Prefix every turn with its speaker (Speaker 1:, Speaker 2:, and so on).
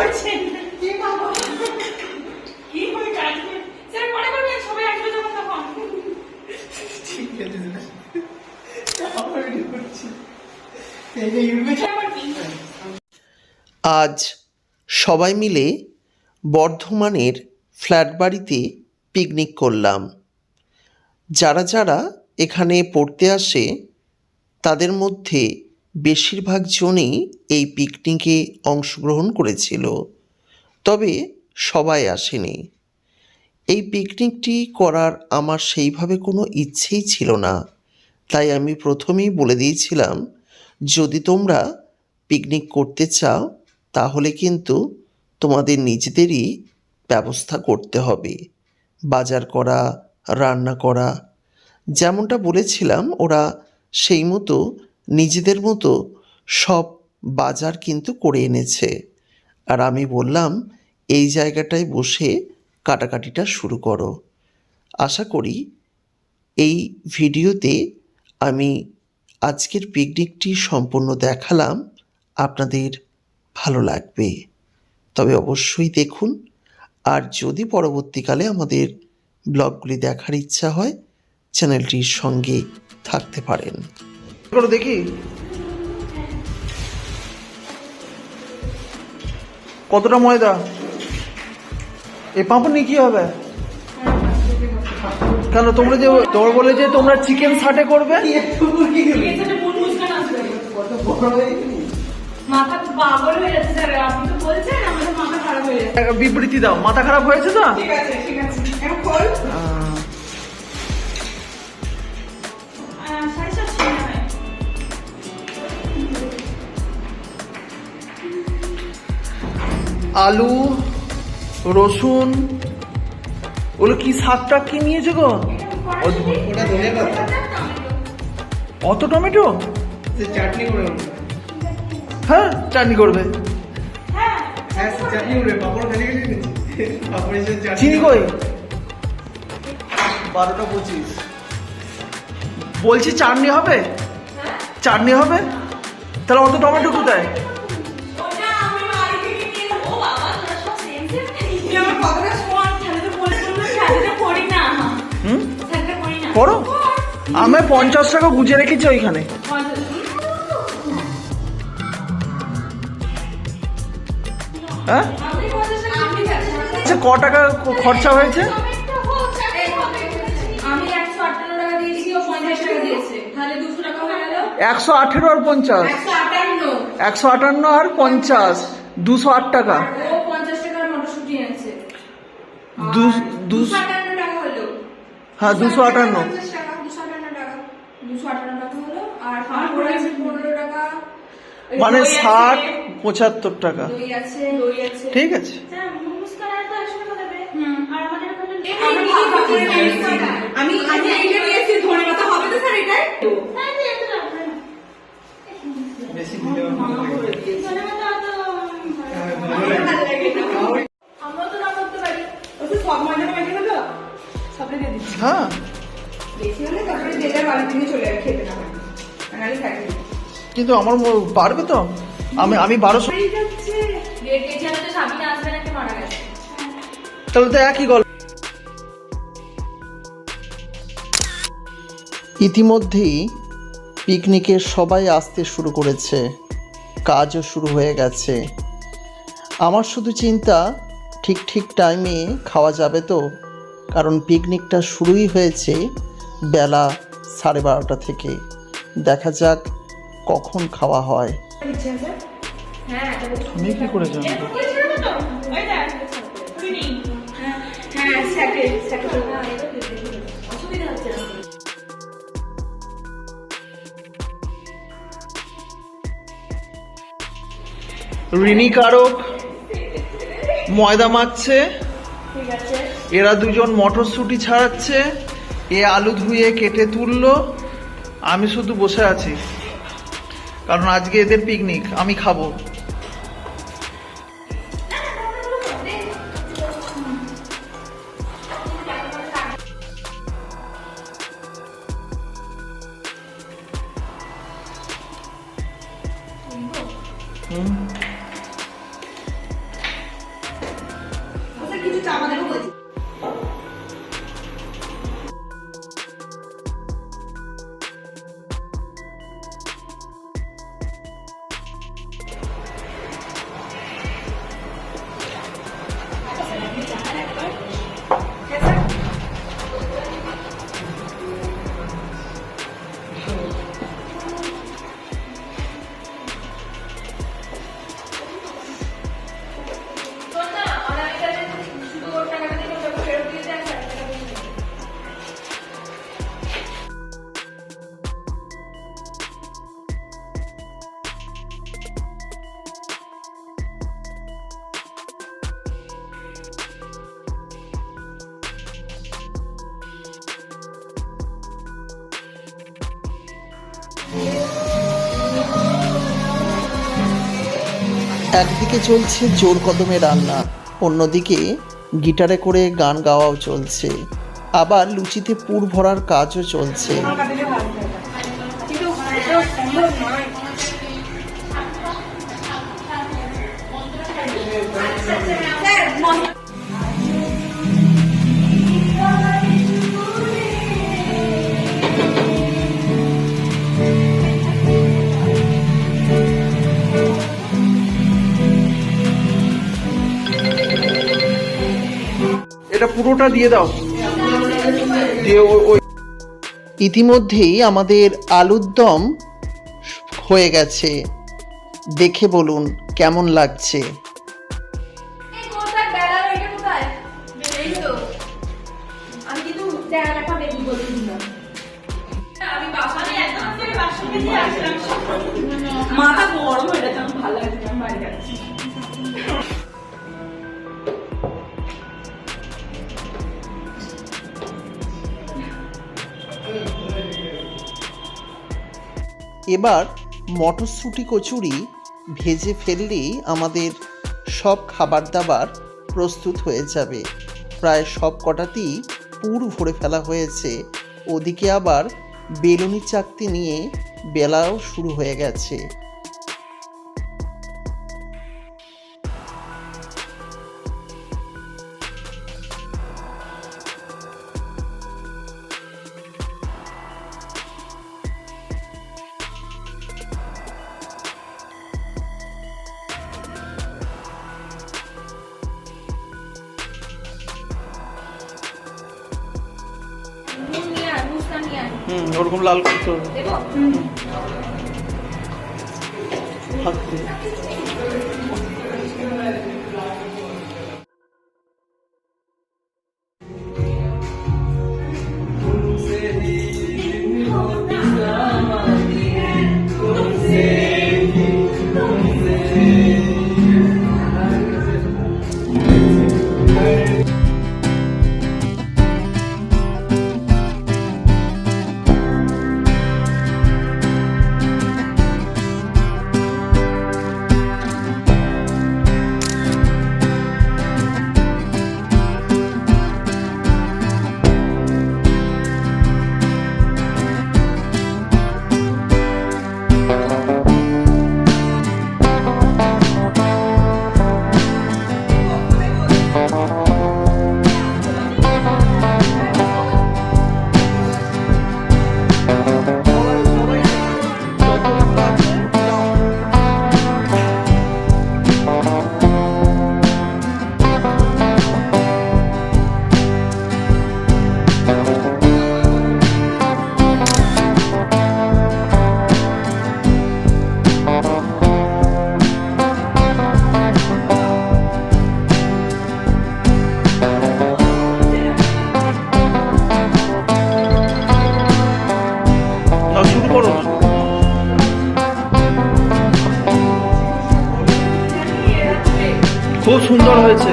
Speaker 1: করছেন কি করে কাজ করে স্যার পরে করবেন সবাই আসবে যখন তখন।
Speaker 2: ঠিক আছে আবার ভিডিও করছি। এই যে ইউটিউবে
Speaker 1: আবার কি?
Speaker 3: আজ সবাই মিলে বর্ধমানের ফ্ল্যাট বাড়িতে পিকনিক করলাম। যারা যারা এখানে পড়তে আসে তাদের মধ্যে বেশিরভাগ জনই এই পিকনিকে অংশগ্রহণ করেছিল। তবে সবাই আসেনি। এই পিকনিকটি করার আমার সেইভাবে কোনো ইচ্ছেই ছিল না। তাই আমি প্রথমেই বলে দিয়েছিলাম, যদি তোমরা পিকনিক করতে চাও, তাহলে কিন্তু তোমাদের নিজেদেরই ব্যবস্থা করতে হবে। বাজার করা, রান্না করা। যেমনটা বলেছিলাম, ওরা সেই মতো নিজেদের মতো সব বাজার কিন্তু করে এনেছে। আর আমি বললাম, এই জায়গাটায় বসে কাটাকাটিটা শুরু করো। আশা করি এই ভিডিওতে আমি আজকের পিকনিকটি সম্পূর্ণ দেখালাম। আপনাদের ভালো লাগবে। তবে অবশ্যই দেখুন, আর যদি পরবর্তীকালে আমাদের ব্লগগুলি দেখার ইচ্ছা হয়, চ্যানেলটির সঙ্গে থাকতে পারেন।
Speaker 2: করো দেখি। কতটা ময়দা? এ পাঁপড় নিয়ে কি হবে? কেন তোমরা যে তোমরা বলে যে তোমরা চিকেন সাটে করবে? বিবৃতি দাও মাথা খারাপ হয়েছে তো?
Speaker 1: ঠিক আছে ঠিক আছে।
Speaker 2: আলু রসুন ওগুলো কি শাকটা কি নিয়েছে গো অত টমেটো?
Speaker 4: চাটনি
Speaker 2: হ্যাঁ চাটনি করবে।
Speaker 1: হ্যাঁ
Speaker 4: হ্যাঁ
Speaker 2: চিনি কই? বারোটা পঁচিশ। বলছি চাটনি হবে? চাটনি হবে? তাহলে অত টমেটো কোথায়?
Speaker 1: করি না করো
Speaker 2: আমি পঞ্চাশ টাকা গুজে রেখেছি ওইখানে। হ্যাঁ? আচ্ছা ক টাকা খরচা হয়েছে?
Speaker 1: একশো
Speaker 2: আঠেরো আর পঞ্চাশ।
Speaker 1: একশো আটান্ন
Speaker 2: আর পঞ্চাশ। দুশো আট টাকা।
Speaker 1: দুশো
Speaker 2: দুশো
Speaker 1: আটান্ন টাকা হলো
Speaker 2: হ্যাঁ দুশো আটান্ন। মানে ষাট পঁচাত্তর টাকা। ঠিক আছে।
Speaker 1: আমি আমি এইটা নিয়েছি ধনে পাতা হবে তো স্যার এটাই?
Speaker 4: বেশি দিতে
Speaker 1: বেশি হলে তারপরে যে যার বাড়ি থেকে চলে যাবে খেতে না হয়। নাহলে থাকবে
Speaker 2: কিন্তু আমার পারবে তো? আমি আমি বারোশো তাহলে তো একই গল্প।
Speaker 3: ইতিমধ্যেই পিকনিকের সবাই আসতে শুরু করেছে। কাজও শুরু হয়ে গেছে। আমার শুধু চিন্তা ঠিক ঠিক টাইমে খাওয়া যাবে তো? কারণ পিকনিকটা শুরুই হয়েছে বেলা সাড়ে বারোটা থেকে। দেখা যাক কখন খাওয়া হয়।
Speaker 1: হ্যাঁ
Speaker 2: আমি কি করে জানব
Speaker 1: হ্যাঁ স্যাকে স্যাকে অসুবিধা হচ্ছে না।
Speaker 2: ঋণী কারক ময়দা মাখছে। এরা দুজন মটরশুঁটি ছাড়াচ্ছে। এ আলু ধুয়ে কেটে তুললো। আমি শুধু বসে আছি। কারণ আজকে এদের পিকনিক আমি খাব। হুম।
Speaker 3: একদিকে চলছে জোর কদমে রান্না, অন্যদিকে গিটারে করে গান গাওয়াও চলছে। আবার লুচিতে পুর ভরার কাজও চলছে।
Speaker 1: এটা
Speaker 2: পুরোটা দিয়ে দাও। দিয়ে ওই
Speaker 3: ইতিমধ্যেই আমাদের আলুর দম হয়ে গেছে। দেখে বলুন কেমন লাগছে?
Speaker 1: মাথা গরম হয়ে গেছে আমি ভালো লাগছে বাড়ি যাচ্ছি।
Speaker 3: এবার মটরশুঁটি কচুরি ভেজে ফেললেই আমাদের সব খাবার দাবার প্রস্তুত হয়ে যাবে। প্রায় সব কটাতেই পুর ভরে ফেলা হয়েছে। ওদিকে আবার বেলুনি চাকতি নিয়ে বেলাও শুরু হয়ে গেছে।
Speaker 2: হুম ওরকম লাল করতে হবে হাত দিয়ে। সুন্দর হয়েছে।